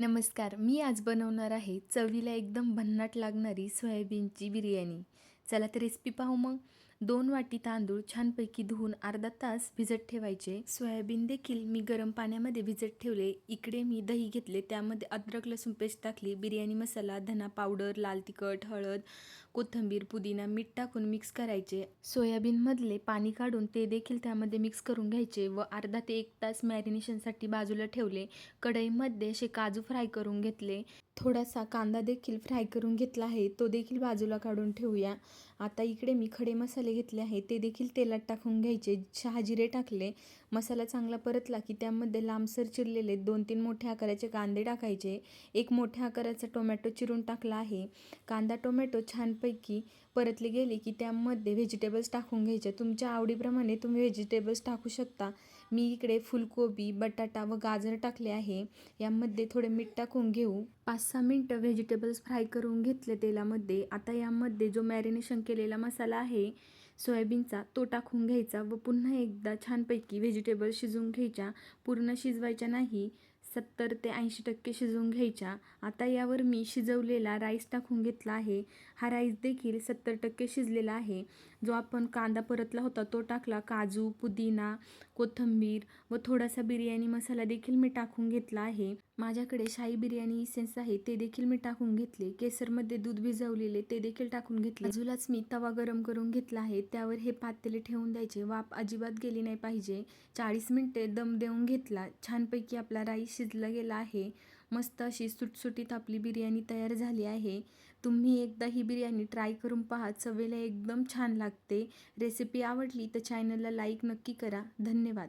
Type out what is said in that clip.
नमस्कार मी आज बनवणार आहे चवीला एकदम भन्नाट लागणारी सोयाबीनची बिर्याणी. चला तर रेसिपी पाहू मग. दोन वाटी तांदूळ छानपैकी धुवून अर्धा तास भिजत ठेवायचे. सोयाबीन देखील मी गरम पाण्यामध्ये भिजत ठेवले. इकडे मी दही घेतले. त्यामध्ये अद्रक लसूण पेस्ट टाकली. बिर्याणी मसाला धना पावडर लाल तिखट हळद कोथिंबीर पुदिना मीठ टाकून मिक्स करायचे. सोयाबीनमधले पाणी काढून ते देखील त्यामध्ये मिक्स करून घ्यायचे व अर्धा ते एक तास मॅरिनेशनसाठी बाजूला ठेवले. कढईमध्ये असे काजू फ्राय करून घेतले. थोडासा कांदा देखील फ्राय करून घेतला आहे. तो देखील बाजूला काढून ठेवूया. आता इकडे मी खडे मसाले घेतले आहे ते देखील तेलात टाकून घ्यायचे. शहाजिरे टाकले. मसाला चांगला परतला की त्यामध्ये लांबसर चिरलेले दोन तीन मोठ्या आकाराचे कांदे टाकायचे. एक मोठ्या आकाराचा टोमॅटो चिरून टाकला आहे. कांदा टोमॅटो छानपैकी परतले गेले की त्यामध्ये व्हेजिटेबल्स टाकून घ्यायचे. तुमच्या आवडीप्रमाणे तुम्ही व्हेजिटेबल्स टाकू शकता. मी इकडे फुलकोबी बटाटा व गाजर टाकले आहे. यामध्ये थोडे मीठ टाकून घेऊ. पाच सहा मिनटं व्हेजिटेबल्स फ्राय करून घेतले तेलामध्ये. आता यामध्ये जो मॅरिनेशन केलेला मसाला आहे सोयाबीनचा तो टाकून घ्यायचा व पुन्हा एकदा छानपैकी व्हेजिटेबल शिजवून घ्यायच्या. पूर्ण शिजवायच्या नाही सत्तर ते ऐंशी टक्के शिजवून घ्यायच्या. आता यावर मी शिजवलेला राईस टाकून घेतला आहे. हा राईस देखील सत्तर टक्के शिजलेला आहे. जो आपण कांदा परतला होता तो टाकला. काजू पुदिना कोथिंबीर व थोडासा बिर्याणी मसाला देखील मी टाकून घेतला आहे. माझ्याकडे शाही बिर्याणी इसेन्स आहे ते देखील मी टाकून घेतले. केसरमध्ये दूध भिजवलेले ते देखील टाकून घेतले. बाजूलाच मी तवा गरम करून घेतला आहे. त्यावर हे पातेले ठेवून द्यायचे. वाफ अजिबात गेली नाही पाहिजे. चाळीस मिनटे दम देऊन घेतला. छानपैकी आपला राईस शिजला गेला आहे. मस्त अशी सुटसुटीत आपली बिर्याणी तयार झाली आहे. तुम्ही एकदा ही बिर्याणी ट्राय करून पहा. चवेला एकदम छान लागते. रेसिपी आवडली तर चॅनलला लाईक नक्की करा. धन्यवाद.